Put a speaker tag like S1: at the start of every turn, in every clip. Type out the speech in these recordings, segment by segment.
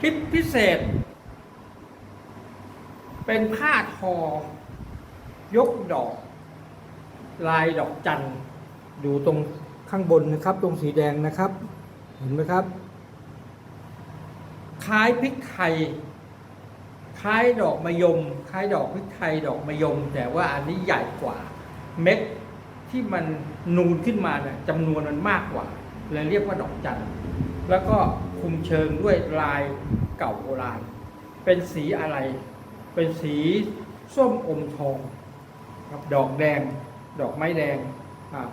S1: ปิ๊บพิเศษ เป็นผ้าทอ ยกดอก ลายดอกจันทร์ดูตรงข้างบนนะครับ ตรงสีแดงนะครับ เห็นไหมครับ คล้ายพริกไทย คล้ายดอกมะยม คล้ายดอกพริกไทยดอกมะยม แต่ว่าอันนี้ใหญ่กว่า เม็ดที่มันนูนขึ้นมาเนี่ยจำนวนมันมากกว่าเลยเรียกว่าดอกจันทร์แล้วก็ คุมเชิงด้วยลายเก่าโบราณ เป็นสีอะไร เป็นสีส้มอมทองครับดอกแดง ดอกไม้แดง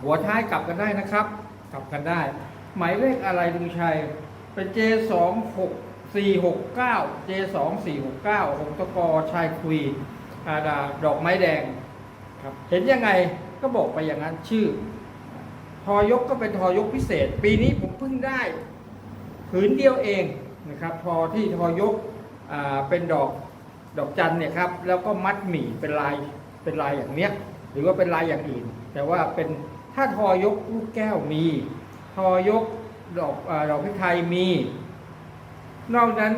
S1: หัวท้ายกลับกันได้นะครับ กลับกันได้ หมายเลขอะไรลุงชัย เป็น J 2 6 4 6 9 J 2 4 6 9ของตกอชายคุยอาดาดอกไม้แดงครับเห็นยังไงก็บอกไปอย่างนั้นชื่อ ทอยกก็เป็นทอยกพิเศษ ปีนี้ผมเพิ่งได้ ผืนเดียวเองนะครับทอที่ทอยกอเป็นดอกดอกจันเนี่ยครับแล้วก็มัดหมี่เป็นลายเป็นลายอย่างเนี้ยหรือว่าเป็นลายอย่างอื่น แต่ว่าเป็นถ้าทอยกลูกแก้วมี ทอยกดอกอดอกพริกไทยมี นอกนั้น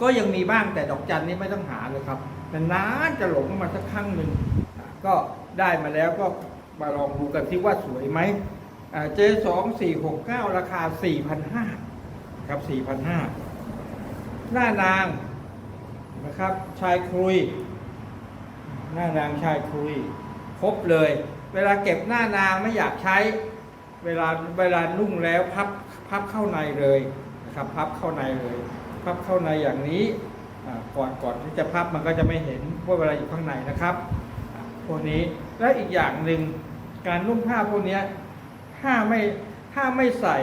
S1: ก็ยังมีบ้างแต่ดอกจันนี่ไม่ต้องหาเลยครับนานๆจะหลงมาสักครั้งหนึ่งก็ได้มาแล้วก็มาลองดูกันที่ว่าสวยไหม เจสองสี่หกเก้าราคาสี่พันห้าครับสี่พันห้าหน้านางนะครับ ชายครุย หน้านางชายคุย ครบเลย เวลาเก็บหน้านางไม่อยากใช้ เวลาเวลานุ่งแล้วพับพับเข้าในเลยนะครับ พับเข้าในเลย พับเข้าในอย่างนี้ก่อนก่อนที่จะพับมันก็จะไม่เห็นว่าเวลาอยู่ข้างในนะครับพวกนี้และอีกอย่างหนึ่งการนุ่งผ้าพวกเนี้ย ถ้าไม่ถ้าไม่ใส่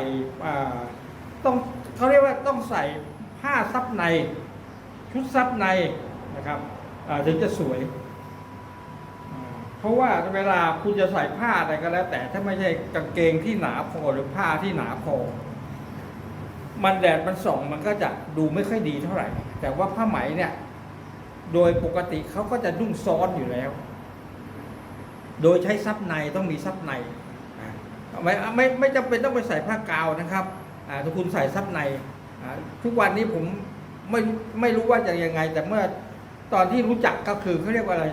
S1: ต้องเขาเรียกว่าต้องใส่ผ้าซับใน ชุดซับในนะครับถึงจะสวย เพราะว่าเวลาคุณจะใส่ผ้าอะไรก็แล้ว แต่ถ้าไม่ใช่กางเกงที่หนาพอหรือผ้าที่หนาพอมันแดดมันส่องมันก็จะดูไม่ค่อยดีเท่าไหร่ แต่ว่าผ้าไหมเนี่ย โดยปกติเขาก็จะนุ่งซ้อนอยู่แล้ว โดยใช้ซับในต้องมีซับใน ไม่ไม่ไม่จำเป็นต้องไปใส่ผ้ากาวนะครับถ้าคุณใส่ซับในทุกวันนี้ผมไม่ไม่รู้ว่าจะยังไง แต่เมื่อตอนที่รู้จักก็คือเขาเรียกว่าอะไร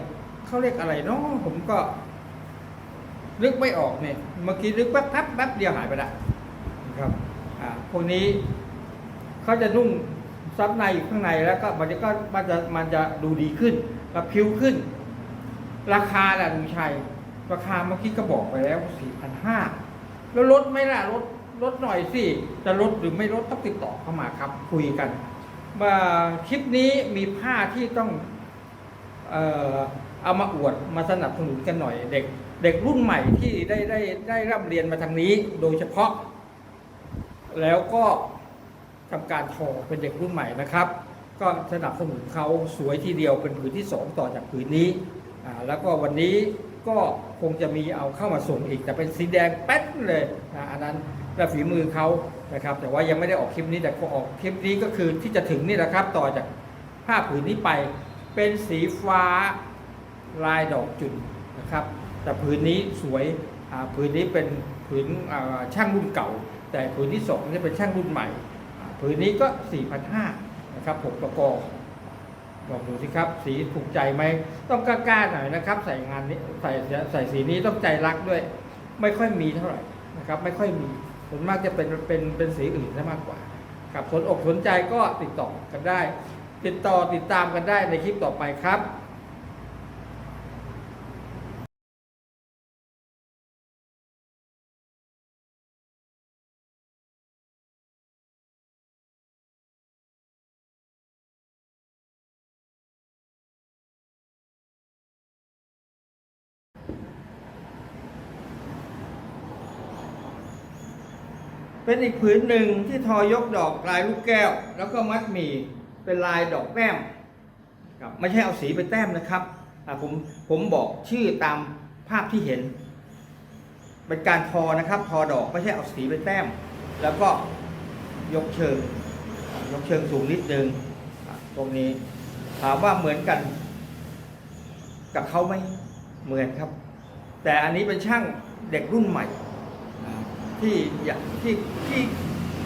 S1: เขาเรียกอะไรเนาะผมก็นึกไม่ออกเนี่ยเมื่อกี้นึกแป๊บแป๊บแป๊บเดียวหายไปละนะครับอ่าพวกนี้เขาจะนุ่งซับในอยู่ข้างในแล้วก็มันจะก็มันจะมันจะดูดีขึ้นและผิวขึ้น ราคาแหละลุงชัยราคาเมื่อกี้ก็บอกไปแล้วสี่พันห้า แล้วลดไหมล่ะลดลดหน่อยสิจะลดหรือไม่ลดต้องติดต่อเข้ามาครับ คุยกันมาคลิปนี้มีผ้าที่ต้องเอ่อเอามาอวดมาสนับสนุนกันหน่อย เด็กเด็กรุ่นใหม่ที่ได้ได้ได้ร่ำเรียนมาทางนี้โดยเฉพาะ แล้วก็ทำการทอเป็นเด็กรุ่นใหม่นะครับ ก็สนับสนุนเขาสวยทีเดียวเป็นผืนที่สองต่อจากผืนนี้อ่าแล้วก็วันนี้ ก็คงจะมีเอาเข้ามาส่งอีก แต่เป็นสีแดงแป๊ดเลยอ่าอันนั้นและฝีมือเขานะครับ แต่ว่ายังไม่ได้ออกคลิปนี้แต่ก็ออกคลิปนี้ก็คือที่จะถึงนี่แหละครับ ต่อจากผ้าผืนนี้ไป เป็นสีฟ้าลายดอกจุดนะครับ แต่ผืนนี้สวยผืนนี้เป็นผืนช่างรุ่นเก่า แต่ผืนที่สองนี่เป็นช่างรุ่นใหม่ ผืนนี้ก็ 4,500นะครับผมประกอบ ลองดูสิครับ สีถูกใจไหมต้องกล้าๆหน่อยนะครับ ใส่งานนี้ใส่ใส่สีนี้ต้องใจรักด้วย ไม่ค่อยมีเท่าไหร่นะครับ ไม่ค่อยมีส่วนมากจะเป็นเป็นเป็นสีอื่นซะมากกว่าครับสนอกสนใจก็ติดต่อกันได้ ติดต่อติดตามกันได้ในคลิปต่อไปครับ เป็นอีกผืนหนึ่งที่ทอยกดอกลายลูกแก้ว แล้วก็มัดหมี่เป็นลายดอกแต้มครับไม่ใช่เอาสีไปแต้มนะครับผมผมบอกชื่อตามภาพที่เห็น เป็นการทอนะครับ ทอดอกไม่ใช่เอาสีไปแต้ม แล้วก็ยกเชิง ยกเชิงสูงนิดนึงอะตรงนี้ถามว่าเหมือนกัน กับเขาไหมเหมือนครับ แต่อันนี้เป็นช่างเด็กรุ่นใหม่ ที่อยากที่ที่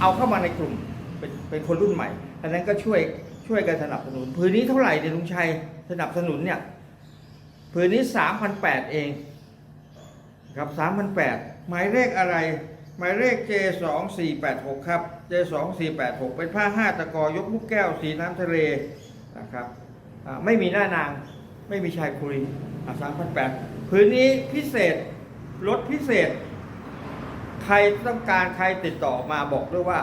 S1: เอาเข้ามาในกลุ่มเป็นเป็นคนรุ่นใหม่
S2: อันนั้นก็ช่วยช่วยกันสนับสนุนผืนนี้เท่าไหร่เนี่ยลุงชัยสนับสนุนเนี่ยผืนนี้สามพันแปดเองครับสามพันแปดหมายเลขอะไร หมายเลข J 2 4 8 6 ครับ J 2 4 8 6 เป็นผ้าห้าตะกอยกลูกแก้วสีน้ำทะเลนะครับไม่มีหน้านางไม่มีชายคุยสามพันแปดพื้นนี้พิเศษลดพิเศษ รต้องการใครติดต่อมาบอกด้วยว่า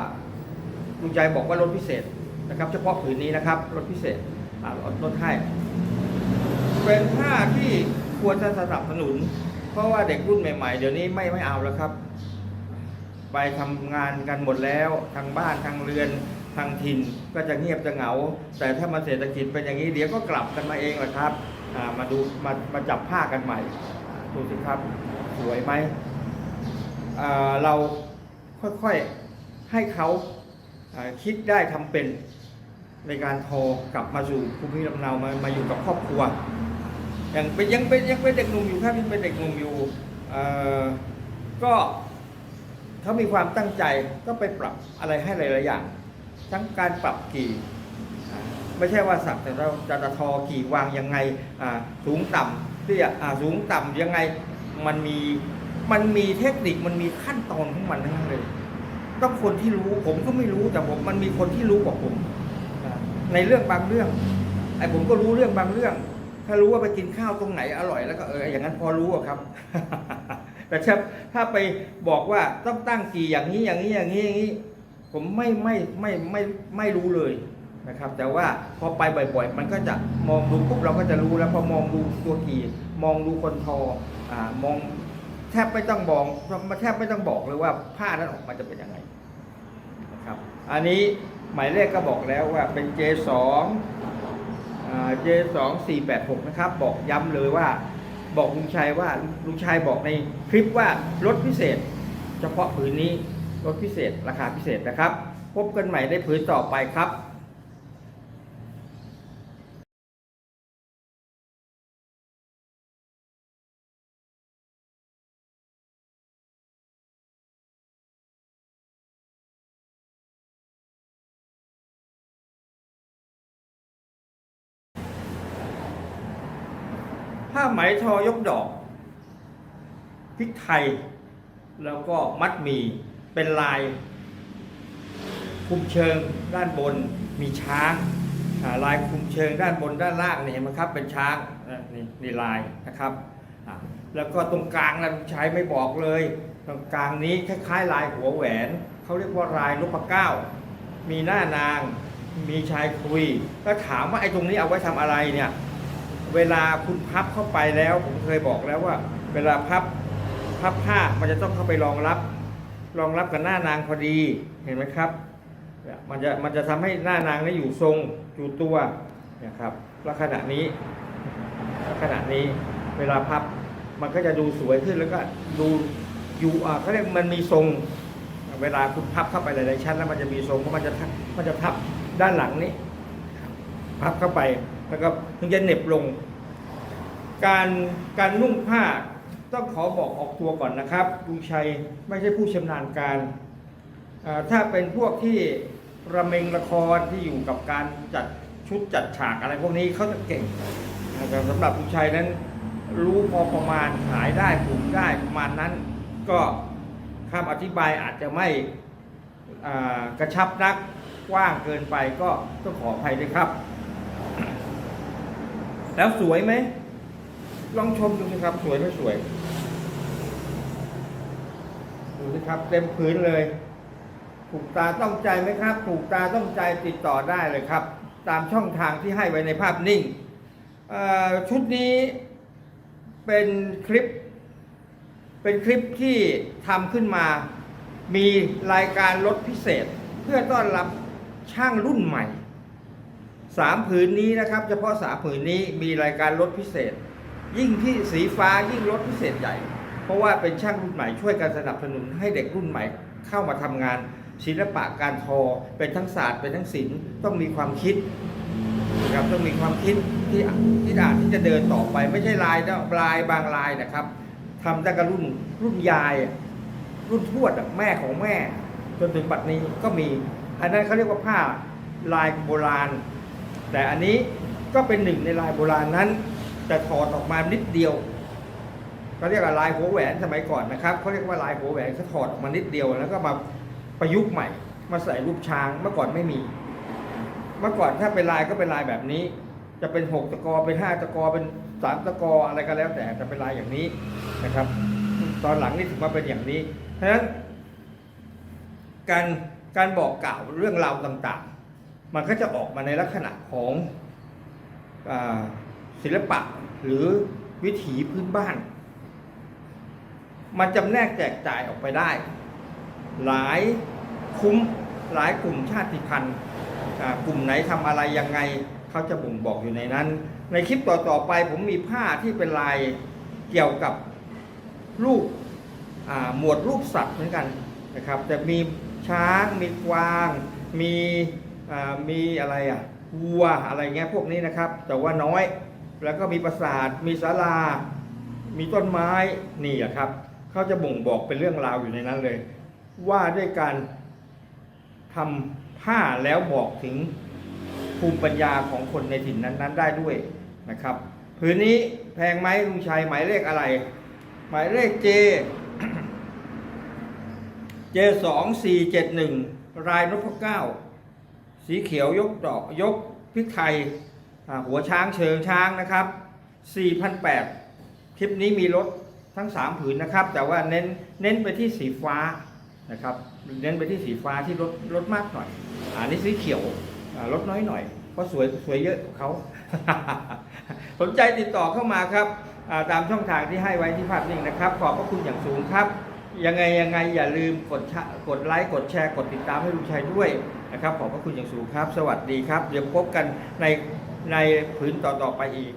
S2: ลุงใจบอกว่าลดพิเศษนะครับ เฉพาะผืนนี้นะครับลดพิเศษอ่าลดลดให้เป็นผ้าที่ควรจะสนับสนุน เพราะว่าเด็กรุ่นใหม่ๆ เดี๋ยวนี้ไม่ไม่เอาแล้วครับ ไปทำงานกันหมดแล้วทางบ้านทางเรือนทางถิ่นก็จะเงียบจะเหงา แต่ถ้ามาเศรษฐกิจเป็นอย่างนี้เดี๋ยวก็กลับกันมาเองแหละครับอ่ามาดูมามาจับผ้ากันใหม่ดูสิครับ สวยไหม เราค่อยๆให้เขาคิดได้ทำเป็นในการโทรกลับมาสู่ภูมิลำเนามามาอยู่กับครอบครัวยังเป็นยังเป็นยังเป็นเด็กหนุ่มอยู่ครับยังเป็นเด็กหนุ่มอยู่ก็เขามีความตั้งใจก็ไปปรับอะไรให้หลายๆอย่าง ทั้งการปรับกี่ ไม่ใช่ว่าสักแต่เราจะตะทอกี่วางยังไงสูงต่ำเสียสูงต่ำยังไงมันมี มันมีเทคนิคมันมีขั้นตอนของมันทั้งนั้นเลยต้องคนที่รู้ผมก็ไม่รู้แต่ผมมันมีคนที่รู้กว่าผม ในเรื่องบางเรื่องไอ้ผมก็รู้เรื่องบางเรื่อง ถ้ารู้ว่าไปกินข้าวตรงไหนอร่อยแล้วก็เอออย่างนั้นพอรู้ครับ แต่ถ้าถ้าไปบอกว่าต้องตั้งกี่อย่างนี้อย่างนี้อย่างนี้อย่างนี้ ผมไม่ไม่ไม่ไม่ไม่รู้เลยนะครับ แต่ว่าพอไปบ่อยๆ มันก็จะมองดูปุ๊บเราก็จะรู้แล้วพอมองดูตัวกี่มองดูคนทออ่ามอง แทบไม่ต้องบอกแทบไม่ต้องบอกเลยว่าผ้านั้นออกมาจะเป็นยังไงนะครับ อันนี้หมายเลขก็บอกแล้วว่าเป็น J2 เจสองสี่แปดหกนะครับ บอกย้ำเลยว่าบอกลุงชัยว่าลุงชัยบอกในคลิปว่าลดพิเศษ เฉพาะผืนนี้ลดพิเศษราคาพิเศษนะครับ พบกันใหม่ในผืนต่อไปครับ ผ้าไหมทอยกดอกพริกไทย แล้วก็มัดมีเป็นลายคุมเชิงด้านบนมีช้างลายคุมเชิงด้านบนด้านล่างนี่เห็นไหมครับเป็นช้างนี่นี่ลายนะครับ แล้วก็ตรงกลางนะลุงชัยไม่บอกเลย ตรงกลางนี้คล้ายๆ ลายหัวแหวนเขาเรียกว่าลายนพเก้ามีหน้านาง มีชายคุย ก็ถามว่าไอ้ตรงนี้เอาไว้ทำอะไรเนี่ย เวลาคุณพับเข้าไปแล้ว ผมเคยบอกแล้วว่า เวลาพับพับผ้ามันจะต้องเข้าไปรองรับ รองรับกับหน้านางพอดีเห็นไหมครับ มันจะมันจะทำให้หน้านางนี้อยู่ทรงอยู่ตัวนี่ยครับลักษณะนี้ลักษณะนี้เวลาพับมันก็จะดูสวยขึ้นแล้วก็ดูอยู่อ่าเขาเรียกมันมีทรง เวลาคุณพับเข้าไปหลายๆชั้นแล้วมันจะมีทรงเพราะมันจะมันจะทับด้านหลังนี้พับเข้าไป แล้วก็ถึงจะเหน็บลง การการนุ่งผ้าต้องขอบอกออกตัวก่อนนะครับลุงชัยไม่ใช่ผู้ชำนาญการถ้าเป็นพวกที่ระเมงละครที่อยู่กับการจัดชุดจัดฉากอะไรพวกนี้เขาจะเก่งแต่สำหรับลุงชัยนั้นรู้พอประมาณหายได้ผูกได้ประมาณนั้น ก็คำอธิบายอาจจะไม่กระชับนักกว้างเกินไปก็ต้องขออภัยด้วยครับ แล้วสวยไหม ลองชมดูสิครับ สวยไม่สวย ดูสิครับ เต็มพื้นเลย ถูกตาต้องใจไหมครับ ถูกตาต้องใจติดต่อได้เลยครับ ตามช่องทางที่ให้ไว้ในภาพนิ่ง ชุดนี้เป็นคลิป เป็นคลิปที่ทำขึ้นมา มีรายการลดพิเศษ เพื่อต้อนรับช่างรุ่นใหม่ สามผืนนี้นะครับ เฉพาะสามผืนนี้มีรายการลดพิเศษ ยิ่งที่สีฟ้ายิ่งลดพิเศษใหญ่ เพราะว่าเป็นช่างรุ่นใหม่ช่วยกันสนับสนุนให้เด็กรุ่นใหม่เข้ามาทำงาน ศิลปะการทอ เป็นทั้งศาสตร์เป็นทั้งศิลป์ต้องมีความคิดนะครับต้องมีความคิดที่ที่อาจที่จะเดินต่อไป ไม่ใช่ลายนะลายบางลายนะครับทำตั้งแต่รุ่นรุ่นยาย รุ่นทวดแม่ของแม่ จนถึงปัจจุบันนี้ก็มี อันนั้นเขาเรียกว่าผ้าลายโบราณ แต่อันนี้ก็เป็นหนึ่งในลายโบราณนั้น แต่ถอดออกมานิดเดียวเขาเรียกว่าลายหัวแหวนสมัยก่อนนะครับเขาเรียกว่าลายหัวแหวนเขาถอดออกมานิดเดียว แล้วก็มาประยุกต์ใหม่ มาใส่รูปช้างเมื่อก่อนไม่มี เมื่อก่อนถ้าเป็นลายก็เป็นลายแบบนี้ จะเป็นหกตะกอเป็นห้าตะกอเป็นสามตะกออะไรก็แล้วแต่จะเป็นลายอย่างนี้นะครับ ตอนหลังนี่ถึงมาเป็นอย่างนี้เพราะฉะนั้นการการบอกกล่าวเรื่องราวต่างๆ มันก็จะออกมาในลักษณะของศิลปะหรือวิถีพื้นบ้าน มันจำแนกแจกจ่ายออกไปได้ หลายคุ้มหลายกลุ่มชาติพันธุ์กลุ่มไหนทำอะไรยังไงเขาจะบ่งบอกอยู่ในนั้น ในคลิปต่อๆไปผมมีผ้าที่เป็นลายเกี่ยวกับรูปหมวดรูปสัตว์เหมือนกันนะครับจะมีช้างมีกวาง มี มีอะไรอะวัวอะไรเงี้ยพวกนี้นะครับ แต่ว่าน้อยแล้วก็มีปราสาทมีศาลา มีต้นไม้นี่แหละครับเขาจะบ่งบอกเป็นเรื่องราวอยู่ในนั้นเลย ว่าด้วยการทำผ้าแล้วบอกถึงภูมิปัญญาของคนในถิ่นนั้น ๆ ได้ด้วยนะครับผืนนี้แพงไหมลุงชัยหมายเลขอะไร หมายเลขเจเจสองสี่เจ็ดหนึ่งรายนพเก้า สีเขียวยกดอกยกพริกไทยหัวช้างเชิงช้างนะครับ4,008คลิปนี้มีรถทั้ง 3 ผืนนะครับ แต่ว่าเน้นเน้นไปที่สีฟ้านะครับ เน้นไปที่สีฟ้าที่ลดลดมากหน่อยอันนี้สีเขียวลดน้อยหน่อยเพราะสวยสวยเยอะกว่าเขาสนใจติดต่อเข้ามาครับตามช่องทางที่ให้ไว้ที่ภาพนิ่งนะครับ ขอบพระคุณอย่างสูงครับ ยังไงยังไงอย่าลืมกดกดไลค์กดแชร์กดติดตามให้ลุงชัยด้วย นะครับขอบพระคุณอย่างสูงครับ สวัสดีครับเดี๋ยวพบกันในในผืนต่อๆไปอีก